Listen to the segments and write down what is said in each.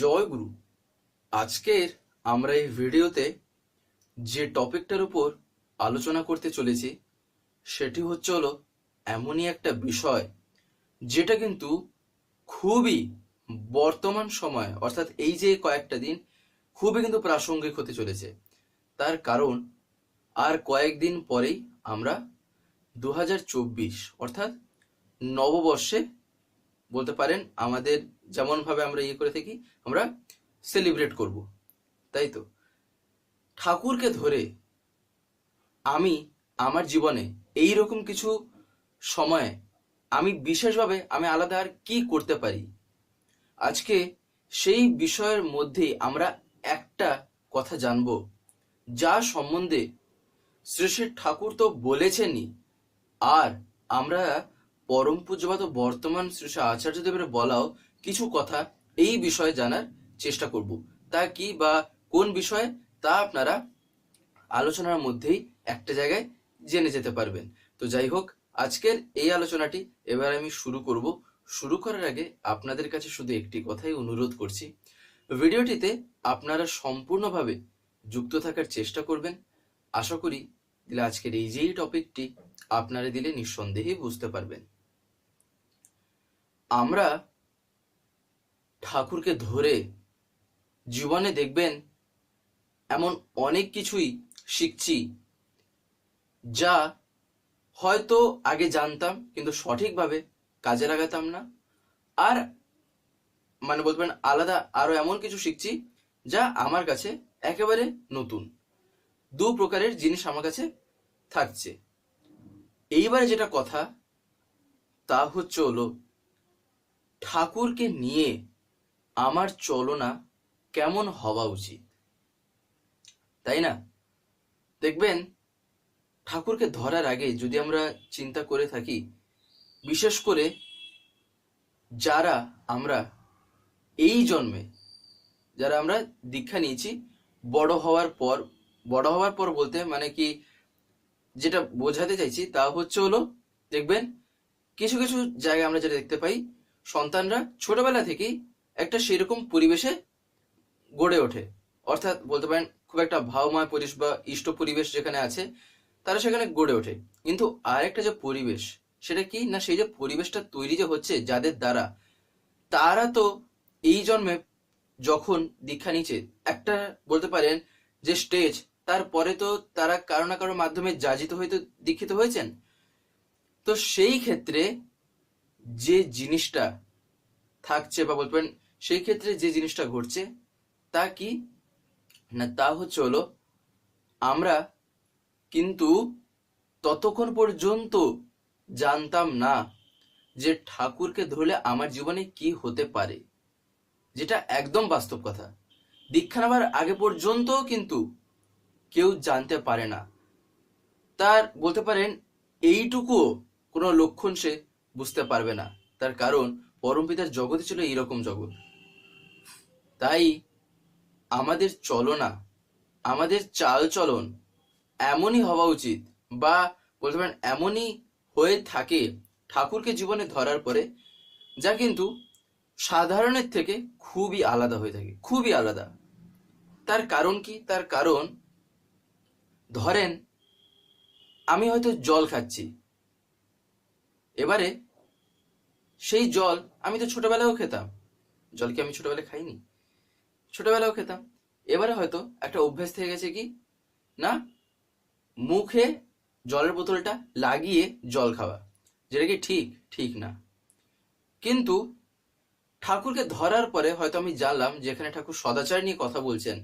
জয় গুরু। আজকের আমরা এই ভিডিওতে যে টপিকটার উপর আলোচনা করতে চলেছি, সেটি হচ্ছে হলো এমনই একটা বিষয় যেটা কিন্তু খুবই বর্তমান সময়, অর্থাৎ এই যে কয়েকটা দিন, খুবই কিন্তু প্রাসঙ্গিক হতে চলেছে। তার কারণ আর কয়েকদিন পরেই আমরা দু হাজার চব্বিশ, অর্থাৎ নববর্ষে বলতে পারেন আমাদের যেমন ভাবে আমরা ইয়ে করে থাকি, আমরা সেলিব্রেট করব। তাই তো? ঠাকুরকে ধরে আমি আমার জীবনে এই রকম কিছু সময়ে আমি বিশেষভাবে আমি আলাদা আর কি করতে পারি? আজকে সেই বিষয়ের মধ্যেই আমরা একটা কথা জানব, যা সম্বন্ধে শ্রী শ্রী ঠাকুর তো বলেছেনই। আর আমরা পরম পূজ্যপাত বর্তমান শ্রী শ্রী আচার্যদেবের বলাও কিছু কথা এই বিষয়ে জানার চেষ্টা করব। তা কি বা কোন বিষয়ে তা আপনারা আলোচনার মধ্যেই একটা জায়গায় জেনে যেতে পারবেন। তো যাই হোক, আজকের এই আলোচনাটি এবার আমি শুরু করব। শুরু করার আগে আপনাদের কাছে শুধু একটি কথাই অনুরোধ করছি। ভিডিওটিতে আপনারা সম্পূর্ণভাবে যুক্ত থাকার চেষ্টা করবেন। আশা করি দিলে আজকের এই যেই টপিকটি আপনারা দিলে নিঃসন্দেহে বুঝতে পারবেন। আমরা ঠাকুরকে ধরে জীবনে দেখবেন এমন অনেক কিছুই শিখছি যা হয়তো আগে জানতাম কিন্তু সঠিকভাবে কাজে লাগাতাম না। আর মানে বলতে পারেন আলাদা আরও এমন কিছু শিখছি যা আমার কাছে একেবারে নতুন। দু প্রকারের জিনিস আমার কাছে থাকছে। এইবারে যেটা কথা তা হচ্ছে হলো ঠাকুরকে নিয়ে আমার চলনা কেমন হওয়া উচিত? তাই না? দেখবেন, ঠাকুরকে ধরার আগে যদি আমরা চিন্তা করে থাকি, বিশেষ করে যারা আমরা এই জন্মে, যারা আমরা দীক্ষা নিয়েছি, বড় হওয়ার পর, বড় হওয়ার পর বলতে মানে কি, যেটা বোঝাতে চাইছি তা হচ্ছে হলো, দেখবেন, কিছু কিছু জায়গায় আমরা যেটা দেখতে পাই, সন্তানরা ছোটবেলা থেকেই একটা সেরকম পরিবেশে গড়ে ওঠে। অর্থাৎ বলতে পারেন, খুব একটা ভাবময় পরিবেশ বা ইষ্ট পরিবেশ যেখানে আছে, তারা সেখানে গড়ে ওঠে। কিন্তু আর একটা যে পরিবেশ, সেটা কি? না, সেই যে পরিবেশটা তৈরি যে হচ্ছে যাদের দ্বারা, তারা তো এই জন্মে যখন দীক্ষা নিচ্ছে, একটা বলতে পারেন যে স্টেজ তারপরে তো তারা কারও না কারোর মাধ্যমে যাজিত হয়তো দীক্ষিত হয়েছেন। তো সেই ক্ষেত্রে যে জিনিসটা থাকছে বা বলতে পারেন সেই ক্ষেত্রে যে জিনিসটা ঘটছে, তা কি? না, তা হচ্ছে হলো, আমরা কিন্তু ততক্ষণ পর্যন্ত জানতাম না যে ঠাকুরকে ধরলে আমার জীবনে কি হতে পারে, যেটা একদম বাস্তব কথা। দীক্ষা নেওয়ার আগে পর্যন্ত কিন্তু কেউ জানতে পারে না। তার, বলতে পারেন, এইটুকুও কোনো লক্ষণ সে বুঝতে পারবে না। তার কারণ পরমপিতার জগৎই ছিল এইরকম জগৎ। তাই আমাদের চলনা আমাদের চাল চলন। এমনই হওয়া উচিত বা বলতে পারেন এমনই হয়ে থাকে ঠাকুরকে জীবনে ধরার পরে, যা কিন্তু সাধারণের থেকে খুবই আলাদা হয়ে থাকে, খুবই আলাদা। তার কারণ কি? তার কারণ, ধরেন আমি হয়তো জল খাচ্ছি। এবারে সেই জল আমি তো ছোটবেলায়ও খেতাম। জল কি আমি ছোটবেলায় খাইনি? ছোটবেলায়ও খেতাম। এবারে হয়তো একটা অভ্যেস থেকে গেছে কি, না? মুখে জলের বোতলটা লাগিয়ে জল খাওয়া, যেটা কি ঠিক? ঠিক না। কিন্তু ঠাকুরকে ধরার পরে হয়তো আমি জানলাম যেখানে ঠাকুর সদাচার নিয়ে কথা বলছেন।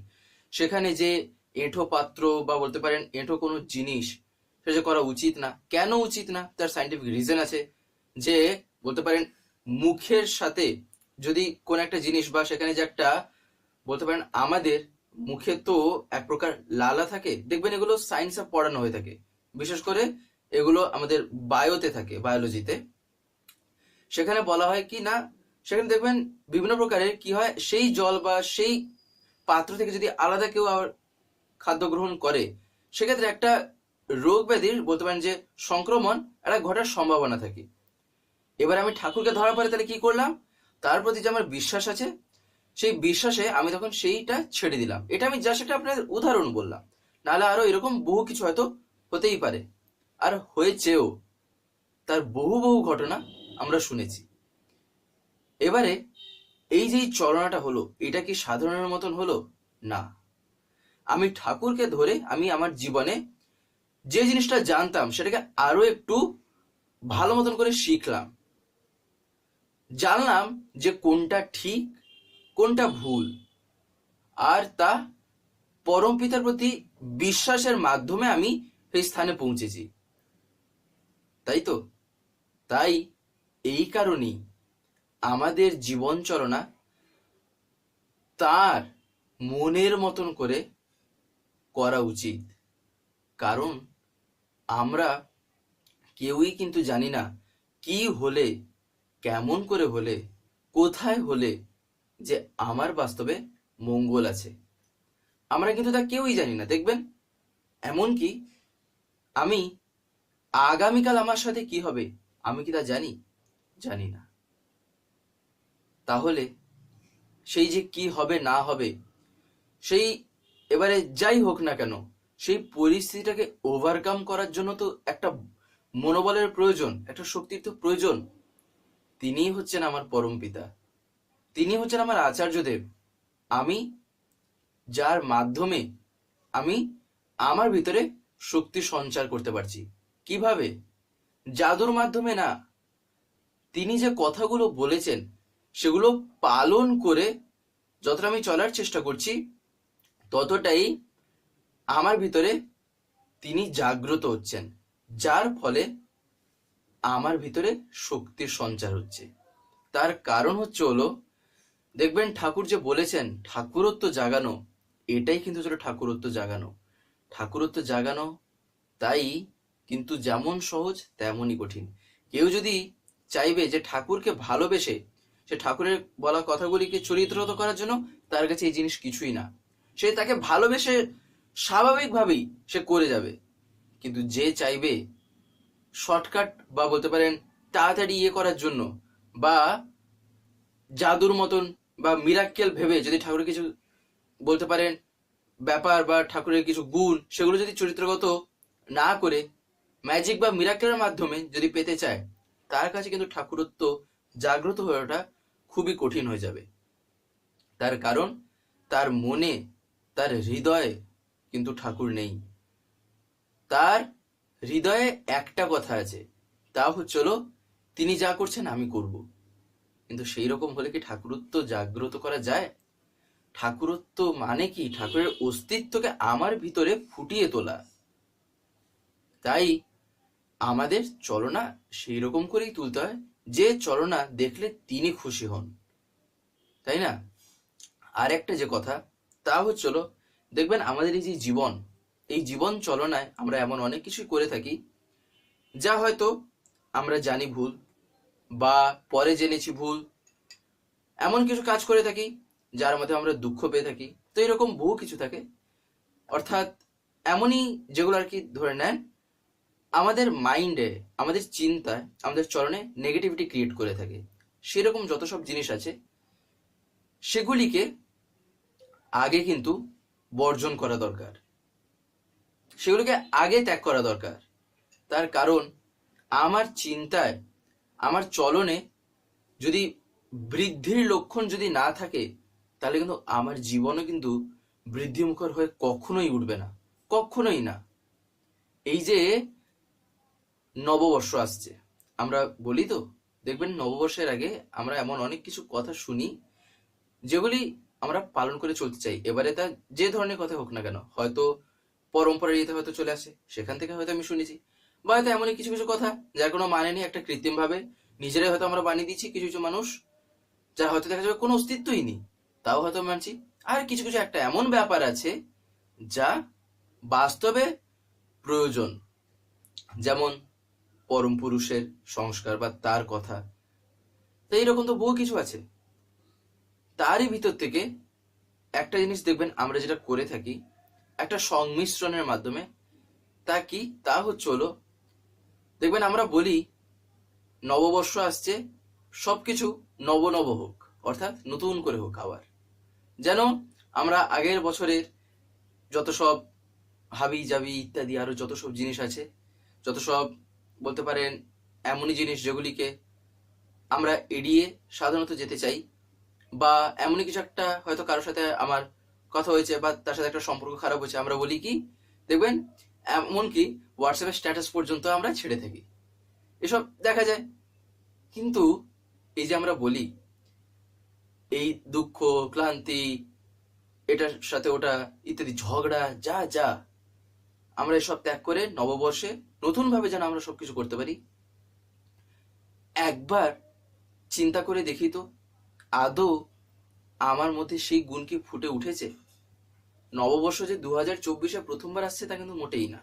সেখানে যে এঁঠো পাত্র বা বলতে পারেন এঁঠো কোনো জিনিস সেটা করা উচিত না। কেন উচিত না? তার সাইন্টিফিক রিজন আছে যে বলতে পারেন মুখের সাথে যদি কোন একটা জিনিস বা সেখানে যে একটা বলতে পারেন, আমাদের মুখে তো এক প্রকার লালা থাকে। দেখবেন এগুলো সায়েন্সে পড়ানো হয়ে থাকে। বিশেষ করে এগুলো আমাদের বায়োতে থাকে বায়োলজিতে সেখানে বলা হয় কি না, সেখানে দেখবেন বিভিন্ন প্রকারের কি হয়, সেই জল বা সেই পাত্র থেকে যদি আলাদা কেউ আবার খাদ্য গ্রহণ করে, সেক্ষেত্রে একটা রোগ ব্যাধির বলতে পারেন যে সংক্রমণ একটা ঘটার সম্ভাবনা থাকে। এবার আমি ঠাকুরকে ধরার পরে তাহলে কি করলাম? তার প্রতি যে আমার বিশ্বাস আছে সেই বিশ্বাসে আমি তখন সেইটা ছেড়ে দিলাম। এটা আমি জাস্ট একটা আপনাদের উদাহরণ বললাম। নাহলে আরও এরকম বহু কিছু হয়তো হতেই পারে। আর হয়েছেও। তার বহু বহু ঘটনা আমরা শুনেছি। এবারে এই যে চলনাটা হলো, এটা কি সাধারণের মতন হলো? না। আমি ঠাকুরকে ধরে আমি আমার জীবনে যে জিনিসটা জানতাম, সেটাকে আরও একটু ভালো মতন করে শিখলাম। জানলাম যে কোনটা ঠিক কোনটা ভুল? আর তা পরম পিতার প্রতি বিশ্বাসের মাধ্যমে আমি সেই স্থানে পৌঁছেছি। তাই তো? তাই এই কারণেই আমাদের জীবন চলনা তার মনের মতন করে করা উচিত। কারণ আমরা কেউই কিন্তু জানি না কি হলে, কেমন করে হলে, কোথায় হলে যে আমার বাস্তবে মঙ্গল আছে। আমরা কিন্তু তা কেউই জানি না, দেখবেন? এমনকি আমি আগামীকাল আমার সাথে কি হবে, আমি কি তা জানি? জানি না। তাহলে সেই যে কি হবে, না হবে, সেই এবারে যাই হোক না কেন, সেই পরিস্থিতিটাকে ওভারকাম করার জন্য তো একটা মনোবলের প্রয়োজন, একটা শক্তির তো প্রয়োজন। তিনিই হচ্ছেন আমার পরম পিতা। তিনি হচ্ছেন আমার আচার্যদেব আমি, যার মাধ্যমে আমি আমার ভিতরে শক্তি সঞ্চার করতে পারছি। কীভাবে? জাদুর মাধ্যমে না। তিনি যে কথাগুলো বলেছেন, সেগুলো পালন করে যতটা আমি চলার চেষ্টা করছি, ততটাই আমার ভিতরে তিনি জাগ্রত হচ্ছেন, যার ফলে আমার ভিতরে শক্তির সঞ্চার হচ্ছে। তার কারণ হচ্ছে হলো দেখবেন ঠাকুর যে বলেছেন, ঠাকুরত্ব জাগানো এটাই কিন্তু ছিল ঠাকুরত্ব জাগানো। ঠাকুরত্ব জাগানো তাই কিন্তু যেমন সহজ, তেমনই কঠিন। কেউ যদি চাইবে যে ঠাকুরকে ভালোবেসে, সে ঠাকুরের বলা কথাগুলিকে চরিত্রগত করার জন্য তার কাছে এই জিনিস কিছুই না। সে তাকে ভালোবেসে স্বাভাবিকভাবেই সে করে যাবে। কিন্তু যে চাইবে শর্টকাট বা বলতে পারেন তাড়াতাড়ি ইয়ে করার জন্য বা জাদুর মতন বা মিরাক্কেল ভেবে যদি ঠাকুরের কিছু বলতে পারেন, ব্যাপার বা ঠাকুরের কিছু গুণ, সেগুলো যদি চরিত্রগত না করে ম্যাজিক বা মিরাক্কেলের মাধ্যমে যদি পেতে চায়, তার কাছে কিন্তু ঠাকুরত্ব জাগ্রত হয়ে ওঠা খুবই কঠিন হয়ে যাবে। তার কারণ, তার মনে, তার হৃদয়ে কিন্তু ঠাকুর নেই। তার হৃদয়ে একটা কথা আছে, তা হচ্ছিল তিনি যা করছেন আমি করব। কিন্তু সেই রকম হলে কি ঠাকুরত্ব জাগ্রত করা যায়? ঠাকুরত্ব মানে কি? ঠাকুরের অস্তিত্বকে আমার ভিতরে ফুটিয়ে তোলা। তাই আমাদের চলনা সেই রকম করেই তুলতে হয়। যে চলনা দেখলে তিনি খুশি হন। তাই না? আর একটা যে কথা, তা হচ্ছিল দেখবেন আমাদের এই যে জীবন, এই জীবন চলনায় আমরা এমন অনেক কিছুই করে থাকি, যা হয়তো আমরা জানি ভুল বা পরে জেনেছি ভুল, এমন কিছু কাজ করে থাকি যার মধ্যে আমরা দুঃখ পেয়ে থাকি। তো এরকম বহু কিছু থাকে। অর্থাৎ এমনই যেগুলো আর কি ধরে নেন, আমাদের মাইন্ডে আমাদের চিন্তায়, আমাদের চরণে নেগেটিভিটি ক্রিয়েট করে থাকে। সেরকম যত সব জিনিস আছে, সেগুলিকে আগে কিন্তু বর্জন করা দরকার। সেগুলোকে আগে ত্যাগ করা দরকার। তার কারণ, আমার চিন্তায় আমার চলনে যদি বৃদ্ধির লক্ষণ যদি না থাকে, তাহলে কিন্তু আমার জীবনও কিন্তু বৃদ্ধিমুখর হয়ে কখনোই উঠবে না, কখনোই না। এই যে নববর্ষ আসছে, আমরা বলি তো, দেখবেন নববর্ষের আগে আমরা এমন অনেক কিছু কথা শুনি, যেগুলি আমরা পালন করে চলতে চাই। এবারে তা যে ধরনের কথা হোক না কেন, হয়তো পরম্পরা ইয়েতে হয়তো চলে আসে, সেখান থেকে হয়তো আমি শুনেছি। বা হয়তো এমনই কিছু কিছু কথা যার কোনো মানে নেই, একটা কৃত্রিম ভাবে নিজেরাই হয়তো আমরা বানিয়ে দিচ্ছি কিছু কিছু মানুষ যার হয়তো দেখা যাবে কোনো অস্তিত্বই নেই। তাও হয়তো মানছি, আর কিছু কিছু একটা এমন ব্যাপার আছে যা বাস্তবে প্রয়োজন। যেমন পরম পুরুষের সংস্কার বা তার কথা। তো এইরকম তো বহু কিছু আছে। তারই ভিতর থেকে একটা জিনিস দেখবেন, আমরা যেটা করে থাকি, একটা সংমিশ্রণের মাধ্যমে, তা কি? তা হচ্ছে হলো দেখবেন আমরা বলি, নববর্ষ আসছে, সবকিছু নব নব হোক, অর্থাৎ নতুন করে হোক আবার। যেন আমরা আগের বছরের যত সব হাবি জাবি ইত্যাদি আরও যত সব জিনিস আছে, যত সব বলতে পারেন এমনই জিনিস যেগুলিকে আমরা এড়িয়ে সাধারণত যেতে চাই, বা এমনই কিছু একটা হয়তো কারোর সাথে আমার কথা হয়েছে বা তার সাথে একটা সম্পর্ক খারাপ হয়েছে, আমরা বলি কি, দেখবেন এমনকি হোয়াটসঅ্যাপের স্ট্যাটাস পর্যন্ত আমরা ছেড়ে থাকি। এসব দেখা যায়। কিন্তু এই যে আমরা বলি, এই দুঃখ, ক্লান্তি, এটার সাথে ওটা, ইত্যাদি, ঝগড়া, যা যা, আমরা এসব ত্যাগ করে নববর্ষে নতুনভাবে যেন আমরা সবকিছু করতে পারি। একবার চিন্তা করে দেখি তো, আদৌ আমার মধ্যে সেই গুণ কি ফুটে উঠেছে? নববর্ষ যে দু হাজার চব্বিশে প্রথমবার আসছে তা কিন্তু মোটেই না।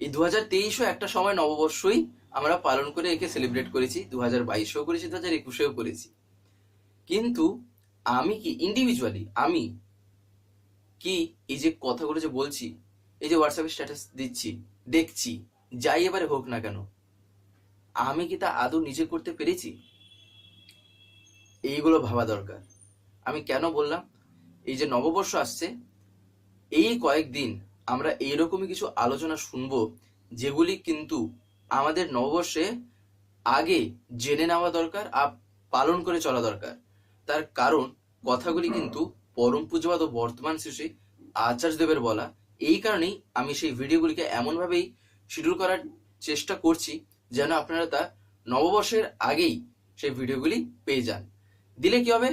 এই দু হাজার তেইশও একটা সময় নববর্ষই আমরা পালন করে একে সেলিব্রেট করেছি দু হাজার বাইশেও করেছি দু হাজার একুশেও করেছি। কিন্তু আমি কি ইন্ডিভিজুয়ালি আমি কি এই যে কথাগুলো যে বলছি, এই যে হোয়াটসঅ্যাপে স্ট্যাটাস দিচ্ছি, দেখছি, যাই এবারে হোক না কেন, আমি কি তা আদৌ নিজে করতে পেরেছি? এইগুলো ভাবা দরকার। আমি কেন বললাম? এই যে নববর্ষ আসছে, এই কয়েকদিন আমরা এইরকমই কিছু আলোচনা শুনব, যেগুলি কিন্তু আমাদের নববর্ষে আগে জেনে নেওয়া দরকার আর পালন করে চলা দরকার। তার কারণ, কথাগুলি কিন্তু পরম পূজবাদ ও বর্তমান শিশু আচার্যদেবের বলা। এই কারণেই আমি সেই ভিডিওগুলিকে এমনভাবেই শিডিউল করার চেষ্টা করছি, যেন আপনারা তা নববর্ষের আগেই সেই ভিডিওগুলি পেয়ে যান। দিলে কি হবে?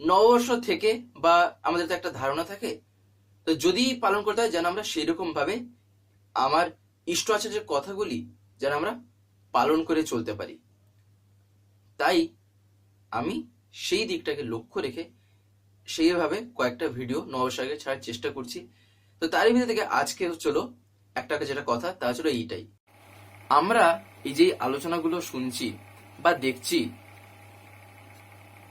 নববর্ষ থেকে বা আমাদের তো একটা ধারণা থাকে, তো যদি পালন করতে হয় যেন আমরা সেই রকম ভাবে আমার ইষ্ট আচার্যের কথাগুলি যেন আমরা পালন করে চলতে পারি। তাই আমি সেই দিকটাকে লক্ষ্য রেখে সেইভাবে কয়েকটা ভিডিও নববর্ষ আগে ছাড়ার চেষ্টা করছি। তো তারই ভিতর থেকে আজকে হচ্ছিল একটা যেটা কথা, তা ছিল এইটাই। আমরা এই যে আলোচনাগুলো শুনছি বা দেখছি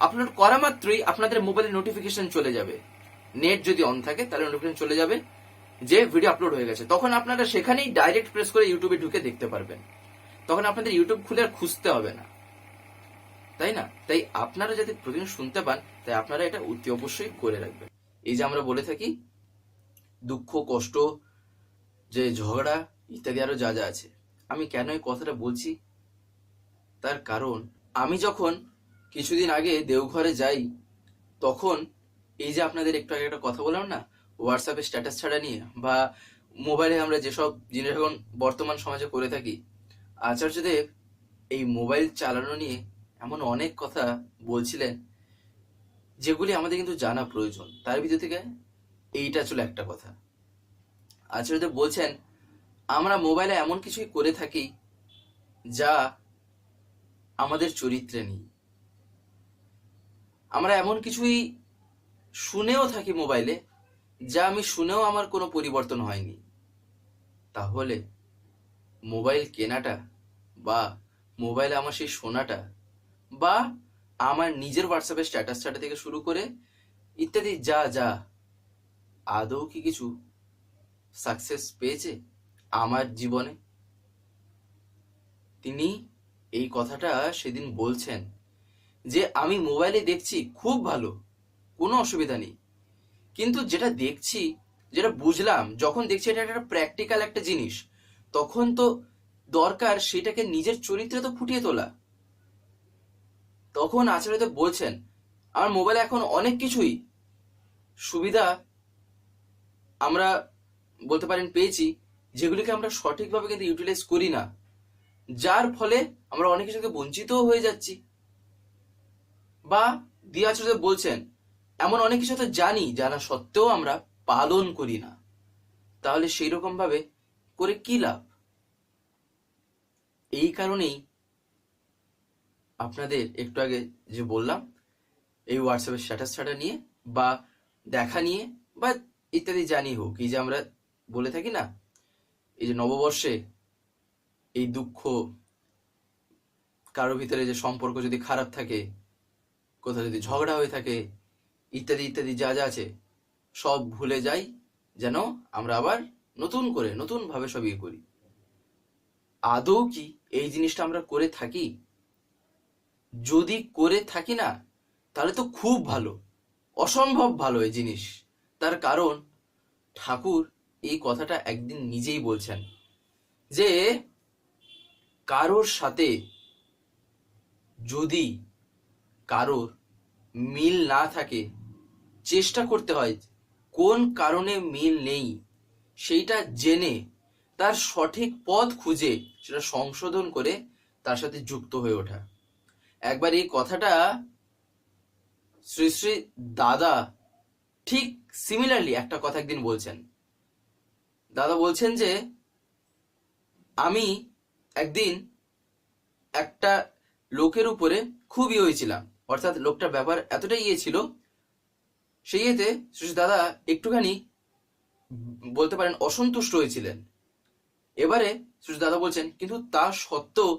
আপলোড করা মাত্রই আপনাদের মোবাইলে নোটিফিকেশন চলে যাবে। নেট যদি অন থাকে, তাহলে নোটিফিকেশন চলে যাবে। যে ভিডিও আপলোড হয়ে গেছে, তখন আপনারা সেখানেই ডাইরেক্ট প্রেস করে ইউটিউবে ঢুকে দেখতে পারবেন। তখন আপনাদের ইউটিউব খুলে আর খুঁজতে হবে না। তাই না? তাই আপনারা যাতে প্রতিদিন শুনতে পান, তাই আপনারা এটা অতি অবশ্যই করে রাখবেন। এই যে আমরা বলে থাকি, দুঃখ, কষ্ট, যে ঝগড়া ইত্যাদি আরও যা যা আছে। আমি কেন এই কথাটা বলছি? তার কারণ, আমি যখন কিছুদিন আগে দেওঘরে যাই, তখন এই যে আপনাদের একটু আগে একটা কথা বললাম না হোয়াটসঅ্যাপে স্ট্যাটাস ছাড়া নিয়ে বা মোবাইলে আমরা যেসব জিনিস এখন বর্তমান সমাজে করে থাকি, আচার্যদেব এই মোবাইল চালানো নিয়ে এমন অনেক কথা বলছিলেন, যেগুলি আমাদের কিন্তু জানা প্রয়োজন। তার ভিতর থেকে এইটা ছিল একটা কথা। আচার্যদেব বলছেন, আমরা মোবাইলে এমন কিছুই করে থাকি যা আমাদের চরিত্রে নেই। আমরা এমন কিছুই শুনেও থাকি মোবাইলে, যা আমি শুনেও আমার কোনো পরিবর্তন হয়নি। তাহলে মোবাইল কেনাটা বা মোবাইলে আমার সেই শোনাটা বা আমার নিজের হোয়াটসঅ্যাপে স্ট্যাটাস ছাটা থেকে শুরু করে ইত্যাদি যা যা আদৌ কি কিছু সাকসেস পেয়েছে আমার জীবনে? তিনি এই কথাটা সেদিন বলছেন। যে আমি মোবাইলে দেখছি খুব ভালো, কোনো অসুবিধা নেই। কিন্তু যেটা দেখছি, যেটা বুঝলাম, যখন দেখছি এটা একটা প্র্যাকটিক্যাল একটা জিনিস, তখন তো দরকার সেটাকে নিজের চরিত্রে তো ফুটিয়ে তোলা। তখন আচার্য বলছেন, আমার মোবাইলে এখন অনেক কিছুই সুবিধা আমরা বলতে পারেন পেয়েছি, যেগুলিকে আমরা সঠিকভাবে কিন্তু ইউটিলাইজ করি না। যার ফলে আমরা অনেক কিছু বঞ্চিতও হয়ে যাচ্ছি। বা দিয়াচুরে বলছেন, এমন অনেক কিছু তো জানি জানা সত্ত্বেও আমরা পালন করি না। তাহলে সেই রকম ভাবে করে কি লাভ? এই কারণেই আপনাদের একটু আগে যে বললাম, এই হোয়াটসঅ্যাপের স্ট্যাটাসটা নিয়ে বা দেখা নিয়ে বা ইত্যাদি জানি হোক, এই যে আমরা বলে থাকি না, এই যে নববর্ষে এই দুঃখ কারোর ভিতরে যে সম্পর্ক যদি খারাপ থাকে কোথাও যদি ঝগড়া হয়ে থাকে, ইত্যাদি ইত্যাদি যা যা আছে, সব ভুলে যাই, যেন আমরা আবার নতুন করে নতুন ভাবে সব ইয়ে করি। আদৌ কি এই জিনিসটা আমরা করে থাকি? যদি করে থাকি না, তাহলে তো খুব ভালো, অসম্ভব ভালো এই জিনিস। তার কারণ, ঠাকুর এই কথাটা একদিন নিজেই বলছেন যে, কারোর সাথে যদি কারোর মিল না থাকে, চেষ্টা করতে হয় কোন কারণে মিল নেই, সেইটা জেনে তার সঠিক পথ খুঁজে, সেটা সংশোধন করে তার সাথে যুক্ত হয়ে ওঠা। একবার এই কথাটা শ্রী শ্রী দাদা ঠিক সিমিলারলি একটা কথা একদিন বলছেন। দাদা বলছেন যে, আমি একদিন একটা লোকের উপরে খুব ইয়ে হয়েছিলাম। অর্থাৎ লোকটার ব্যাপার এতটাই ইয়ে ছিল, সেই ইয়েতে শ্রী দাদা একটুখানি বলতে পারেন অসন্তুষ্ট হয়েছিলেন। এবারে শ্রী দাদা বলছেন, কিন্তু তা সত্ত্বেও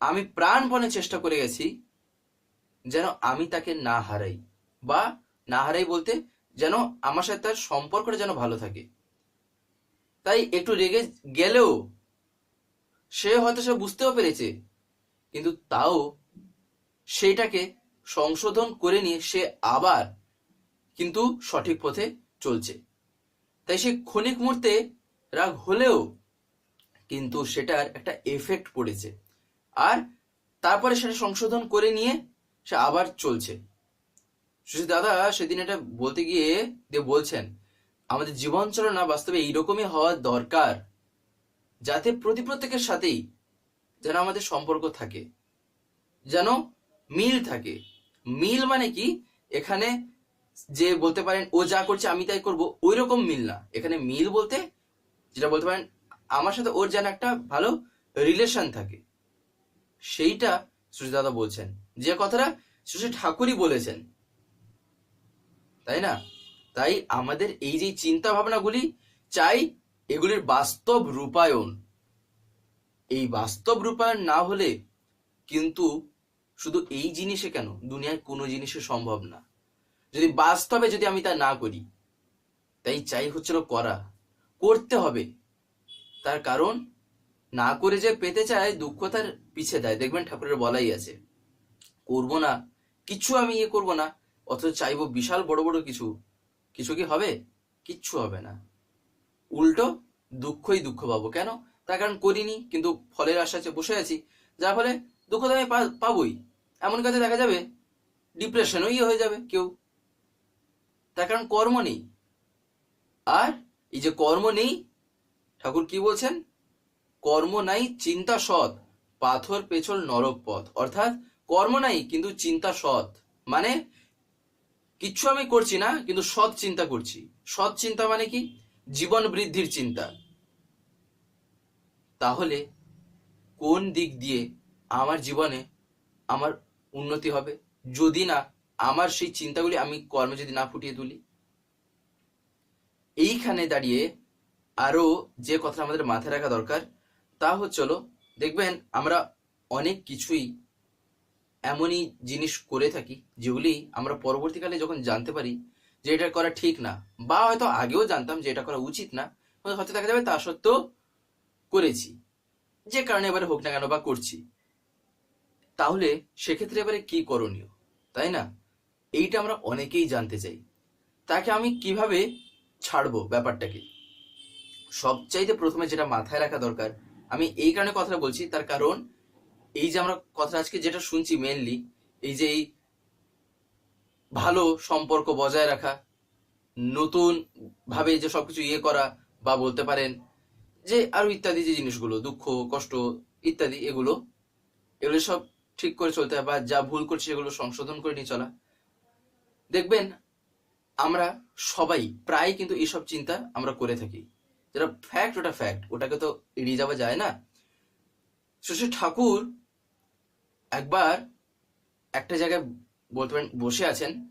আমি প্রাণপণে চেষ্টা করে গেছি যেন আমি তাকে না হারাই বা না হারাই বলতে যেন আমার সাথে তার সম্পর্কটা যেন ভালো থাকে। তাই একটু রেগে গেলেও সে হয়তো সে বুঝতেও পেরেছে, কিন্তু তাও সেইটাকে সংশোধন করে নিয়ে সে আবার কিন্তু সঠিক পথে চলছে। তাই সে ক্ষণিক মুহূর্তে রাগ হলেও কিন্তু সেটার একটা এফেক্ট পড়েছে। আর তারপরে সেটা সংশোধন করে নিয়ে সে আবার চলছে। সুশীল দাদা, সেদিন এটা বলতে গিয়ে দিয়ে বলছেন, আমাদের জীবন চলনা বাস্তবে এইরকমই হওয়া দরকার, যাতে প্রতি প্রত্যেকের সাথেই যেন আমাদের সম্পর্ক থাকে, যেন মিল থাকে। মিল মানে কি? এখানে যে বলতে পারেন, ও যা করছে আমি তাই করব ওই রকম মিল না। এখানে মিল বলতে যেটা বলতে পারেন, আমার সাথে ওর যেন একটা ভালো রিলেশন থাকে। সেইটা সুশী বলছেন। যে কথাটা সুশী ঠাকুরই বলেছেন। তাই না? তাই আমাদের এই যে চিন্তা ভাবনাগুলি চাই এগুলির বাস্তব রূপায়ণ। এই বাস্তব রূপায়ণ না হলে কিন্তু শুধু এই জিনিসে কেন? দুনিয়ায় কোনো জিনিসে সম্ভব না। যদি বাস্তবে যদি আমি তা না করি, তাই চাই হচ্ছিল করা। করতে হবে। তার কারণ, না করে যে পেতে চায়, দুঃখ তার পিছে দেয়। দেখবেন ঠাকুরের বলাই আছে, করব না কিছু আমি ইয়ে করব না, অথচ চাইব বিশাল বড় বড় কিছু। কিছু কি হবে? কিচ্ছু হবে না। উল্টো দুঃখই দুঃখ পাবো। কেন? তার কারণ করিনি, কিন্তু ফলের আশাতে বসে আছি, যার ফলে দুঃখ তো আমি পাবোই। এমন কাজে দেখা যাবে ডিপ্রেশনও ইয়ে হয়ে যাবে কেউ। তার কারণ কর্ম নেই। আর এই যে কর্ম নেই, ঠাকুর কি বলছেন? কর্ম নাই, চিন্তা সৎ, পাথর পেছল নরক পথ। অর্থাৎ কর্ম নাই, কিন্তু চিন্তা সৎ। মানে কিচ্ছু আমি করছি না, কিন্তু সৎ চিন্তা করছি। সৎ চিন্তা মানে কি? জীবন বৃদ্ধির চিন্তা। তাহলে কোন দিক দিয়ে আমার জীবনে আমার উন্নতি হবে। যদি না, আমার সেই চিন্তাগুলি আমি কর্মে যদি না ফুটিয়ে তুলি। এইখানে দাঁড়িয়ে আরও যে কথা আমাদের মাথায় রাখা দরকার, তা হচ্ছিল দেখবেন আমরা অনেক কিছুই এমনই জিনিস করে থাকি, যেগুলি আমরা পরবর্তীকালে যখন জানতে পারি যে এটা করা ঠিক না, বা হয়তো আগেও জানতাম যে এটা করা উচিত না, হয়তো দেখা যাবে তা সত্ত্বেও করেছি। যে কারণে এবারে হোক না কেন বা করছি। তাহলে সেক্ষেত্রে এবারে কি করণীয়? তাই না? এইটা আমরা অনেকেই জানতে চাই। তাকে আমি কীভাবে ছাড়বো ব্যাপারটাকে? সবচাইতে প্রথমে যেটা মাথায় রাখা দরকার, আমি এই কারণে কথাটা বলছি, তার কারণ এই যে আমরা কথা আজকে যেটা শুনছি মেনলি এই যে এই ভালো সম্পর্ক বজায় রাখা, নতুন ভাবে যে সবকিছু ইয়ে করা বা বলতে পারেন যে আরও ইত্যাদি যে জিনিসগুলো, দুঃখ, কষ্ট ইত্যাদি, এগুলো এগুলো সব ঠিক করে চলতে হয় বা যা ভুল করছি সেগুলো সংশোধন করে নিয়ে চলা। দেখবেন, আমরা সবাই প্রায় কিন্তু এইসব চিন্তা আমরা করে থাকি। যেটা ফ্যাক্ট ওটা ফ্যাক্ট ওটাকে তো এড়িয়ে যাওয়া যায় না। শ্রী ঠাকুর একবার একটা জায়গায় বলতে পারেন, বসে আছেন।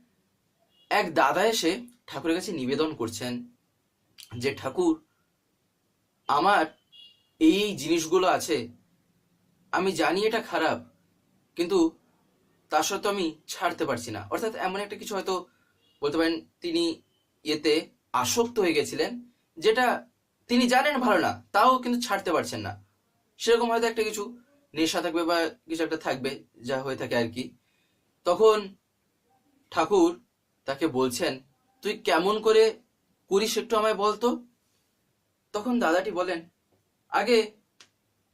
এক দাদা এসে ঠাকুরের কাছে নিবেদন করছেন যে, ঠাকুর, আমার এই জিনিসগুলো আছে। আমি জানি এটা খারাপ কিন্তু তার সত্ত্বেও আমি ছাড়তে পারছি না। অর্থাৎ এমন একটা কিছু হয়তো বলতে পারেন তিনি এতে আসক্ত হয়ে গেছিলেন, যেটা তিনি জানেন ভালো না, তাও কিন্তু ছাড়তে পারছেন না। সেরকম হয়তো একটা কিছু নেশা থাকবে বা কিছু একটা থাকবে, যা হয়ে থাকে আর কি। তখন ঠাকুর তাকে বলছেন, তুই কেমন করে করিস একটু আমায় বলতো তখন দাদাটি বলেন, আগে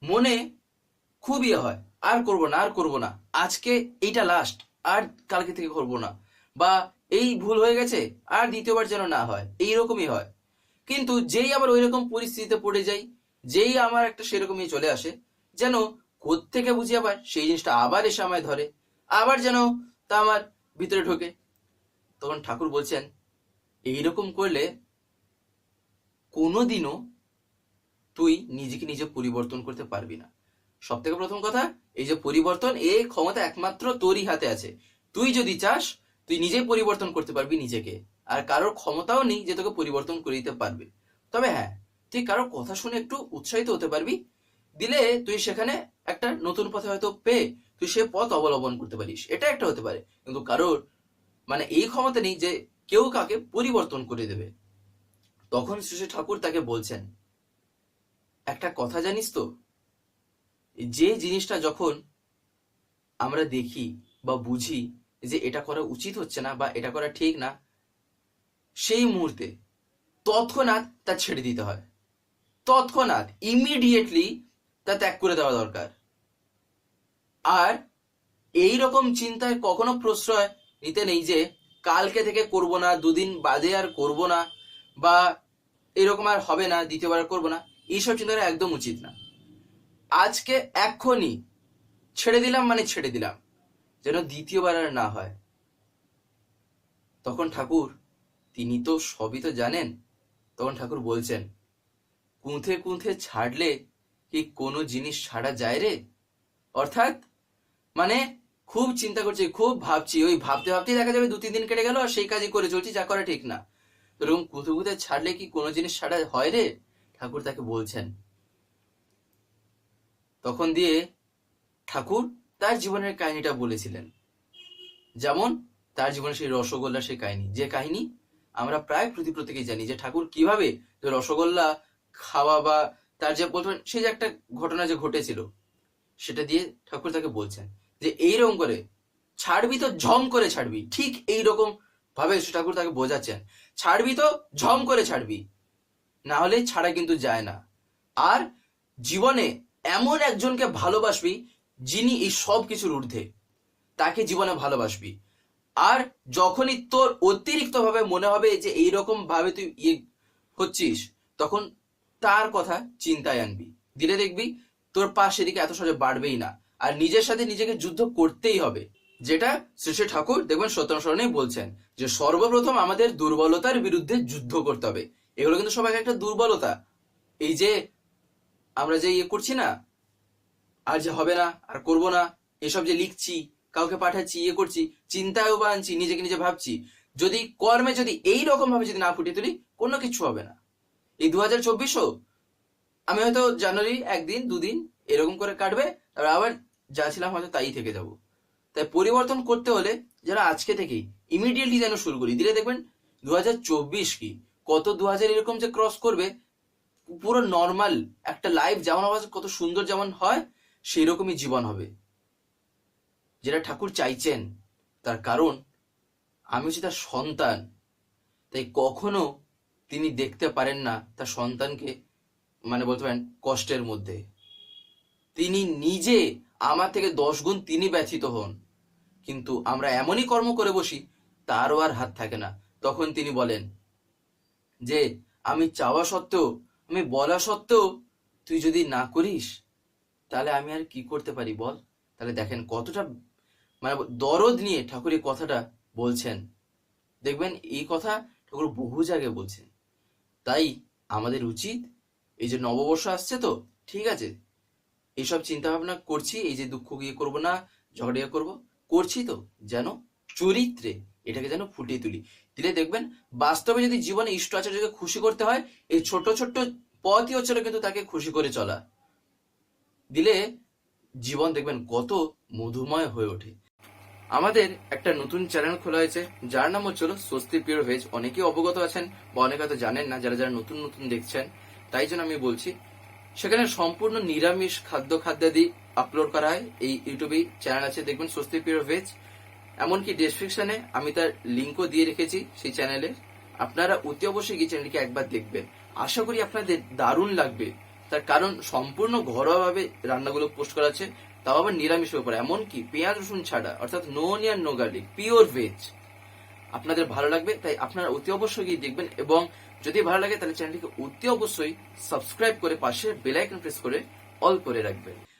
মনে খুব ইয়ে হয় আর করব না, আর করব না। আজকে এইটা লাস্ট আর কালকে থেকে করব না। বা এই ভুল হয়ে গেছে, আর দ্বিতীয়বার যেন না হয়, এইরকমই হয়। কিন্তু যেই আবার ওই রকম পরিস্থিতিতে পড়ে যাই, যেই আমার একটা সেরকমই চলে আসে, যেন থেকে বুঝি আবার সেই জিনিসটা আবার এসে আমায় ধরে, আবার যেন তা আমার ভিতরে ঢোকে। তখন ঠাকুর বলছেন, এইরকম করলে কোনোদিনও তুই নিজেকে নিজে পরিবর্তন করতে পারবি না। সব থেকে প্রথম কথা, এই যে পরিবর্তন এই ক্ষমতা একমাত্র তোরই হাতে আছে। তুই যদি চাস, তুই নিজেই পরিবর্তন করতে পারবি নিজেকে। আর কারোর ক্ষমতাও নেই যে তোকে পরিবর্তন করে দিতে পারবে। তবে হ্যাঁ তুই কারোর কথা শুনে একটু উৎসাহিত হতে পারবি। দিলে তুই সেখানে একটা নতুন পথে হয়তো পেয়ে তুই সে পথ অবলম্বন করতে পারিস। এটা একটা হতে পারে। কিন্তু কারোর মানে এই ক্ষমতা নেই যে কেউ কাকে পরিবর্তন করে দেবে। তখন শ্রী ঠাকুর তাকে বলছেন, একটা কথা জানিস তো? যে জিনিসটা যখন আমরা দেখি বা বুঝি যে এটা করা উচিত হচ্ছে না বা এটা করা ঠিক না, সেই মুহূর্তে তৎক্ষণাৎ তা ছেড়ে দিতে হয়। তৎক্ষণাৎ ইমিডিয়েটলি তা ত্যাগ করে দেওয়া দরকার। আর এই রকম চিন্তায় কখনো প্রশ্রয় নিতে নেই যে কালকে থেকে করব না, দুদিন বাদে আর করব না বা এরকম আর হবে না, দ্বিতীয়বার করব না। এইসব চিন্তাটা একদম উচিত না। আজকে এক্ষুনি ছেড়ে দিলাম মানে ছেড়ে দিলাম, যেন দ্বিতীয়বার আর না হয়। তখন ঠাকুর, তিনি তো সবই তো জানেন, তখন ঠাকুর বলছেন, কুঁথে কুঁথে ছাড়লে কি কোনো জিনিস ছাড়া যায় রে? অর্থাৎ মানে খুব চিন্তা করছি, খুব ভাবছি, ওই ভাবতে ভাবতেই দেখা যাবে দু তিন দিন কেটে গেল আর সেই কাজই করে চলছি, যা করা ঠিক না। এরকম কুঁথে কুঁথে ছাড়লে কি কোনো জিনিস ছাড়া হয় রে? ঠাকুর তাকে বলছেন তখন দিয়ে ঠাকুর তার জীবনের কাহিনীটা বলেছিলেন। যেমন তার জীবনে সেই রসগোল্লা সেই কাহিনী। যে কাহিনী আমরা প্রায় প্রতি প্রত্যেকেই জানি যে ঠাকুর কীভাবে যে রসগোল্লা খাওয়া বা তার যে বলতে পারেন সেই যে একটা ঘটনা যে ঘটেছিল, সেটা দিয়ে ঠাকুর তাকে বলছেন যে এইরকম করে ছাড়বি তো, ঝম করে ছাড়বি। ঠিক এইরকম ভাবে ঠাকুর তাকে বোঝাচ্ছেন। ছাড়বি তো, ঝম করে ছাড়বি। না হলে ছাড়া কিন্তু যায় না। আর জীবনে এমন একজনকে ভালোবাসবি যিনি এই সব কিছুর ঊর্ধ্বে। তাকে জীবনে ভালোবাসবি। আর যখনই তোর অতিরিক্ত ভাবে মনে হবে যে এইরকম ভাবে তুই ইয়ে হচ্ছিস, তখন তার কথা চিন্তায় আনবি। দিলে দেখবি তোর পাশ সেদিকে এত সহজে বাড়বেই না। আর নিজের সাথে নিজেকে যুদ্ধ করতেই হবে। যেটা শ্রী শ্রী ঠাকুর দেখবেন সত্যনাশরণে বলছেন যে সর্বপ্রথম আমাদের দুর্বলতার বিরুদ্ধে যুদ্ধ করতে হবে। এগুলো কিন্তু সবাই একটা দুর্বলতা। এই যে আমরা যে ইয়ে করছি না, আর যে হবে না, আর করব না, এসব যে লিখছি, কাউকে পাঠাচ্ছি ইয়ে করছি, চিন্তায়ও বা আনছি নিজেকে নিজে ভাবছি, যদি কর্মে যদি এই রকম ভাবে যদি না ফুটিয়ে তুলি, কোনো কিছু হবে না। এই দু হাজার চব্বিশও, আমি হয়তো জানুয়ারি একদিন, দুদিন এরকম করে কাটবে, তারপর আবার যা ছিলাম হয়তো তাই থেকে যাব। তাই পরিবর্তন করতে হলে যারা আজকে থেকেই ইমিডিয়েটলি যেন শুরু করি। দিলে দেখবেন দু হাজার চব্বিশ কি, কত দু হাজার এরকম যে ক্রস করবে পুরো নর্মাল একটা লাইফ যেমন আওয়াজ কত সুন্দর যেমন হয় সেই রকমই জীবন হবে। যেটা ঠাকুর চাইছেন, তার কারণ, আমি হচ্ছি তার সন্তান। তাই কখনো তিনি দেখতে পারেন না তার সন্তানকে মানে বলতে পারেন, কষ্টের মধ্যে। তিনি নিজে আমার থেকে দশ গুণ তিনি ব্যথিত হন। কিন্তু আমরা এমনই কর্ম করে বসি, তারও আর হাত থাকে না। তখন তিনি বলেন যে, আমি চাওয়া সত্ত্বেও আমি বলা সত্ত্বেও তুই যদি না করিস, তাহলে আমি আর কি করতে পারি বল? তাহলে দেখেন কতটা মানে দরদ নিয়ে ঠাকুর এই কথাটা বলছেন। দেখবেন এই কথা ঠাকুর বহু জায়গায় বলছেন। তাই আমাদের উচিত এই যে নববর্ষ আসছে তো, ঠিক আছে? এইসব চিন্তা ভাবনা করছি, এই যে দুঃখ গিয়ে করব না ঝগড়িয়া করব, করছি তো যেন চরিত্রে এটাকে যেন ফুটিয়ে তুলি। দিলে দেখবেন, বাস্তবে যদি জীবনে ইষ্ট আচার্যকে খুশি করতে হয়, এই ছোট ছোট্ট পথই হচ্ছিল কিন্তু তাকে খুশি করে চলা। দিলে জীবন দেখবেন কত মধুময় হয়ে ওঠে। আমাদের একটা নতুন চ্যানেল খোলা হয়েছে, যার নাম হচ্ছিল স্বস্তি পিওর ভেজ। অনেকেই অবগত আছেন বা অনেকে হয়তো জানেন না, যারা যারা নতুন নতুন দেখছেন, তাই জন্য আমি বলছি, সেখানে সম্পূর্ণ নিরামিষ খাদ্য খাদ্যাদি আপলোড করা হয়। এই ইউটিউবে চ্যানেল আছে, দেখবেন স্বস্তি পিওর ভেজ। এমনকি ডেসক্রিপশনে আমি তার লিঙ্কও দিয়ে রেখেছি সেই চ্যানেলে আপনারা অতি অবশ্যই গিয়ে চ্যানেলটিকে একবার দেখবেন। আশা করি আপনাদের দারুণ লাগবে। তার কারণ সম্পূর্ণ ঘরোয়াভাবে রান্নাগুলো পোস্ট করা আছে, তাও আবার নিরামিষের উপর। এমনকি পেঁয়াজ, রসুন ছাড়া, অর্থাৎ no onion no garlic pure veg আপনাদের ভালো লাগবে, তাই আপনারা অতি অবশ্যই গিয়ে দেখবেন। এবং যদি ভালো লাগে, তাহলে চ্যানেলটিকে অতি অবশ্যই সাবস্ক্রাইব করে পাশে বেল আইকন প্রেস করে অল করে রাখবেন।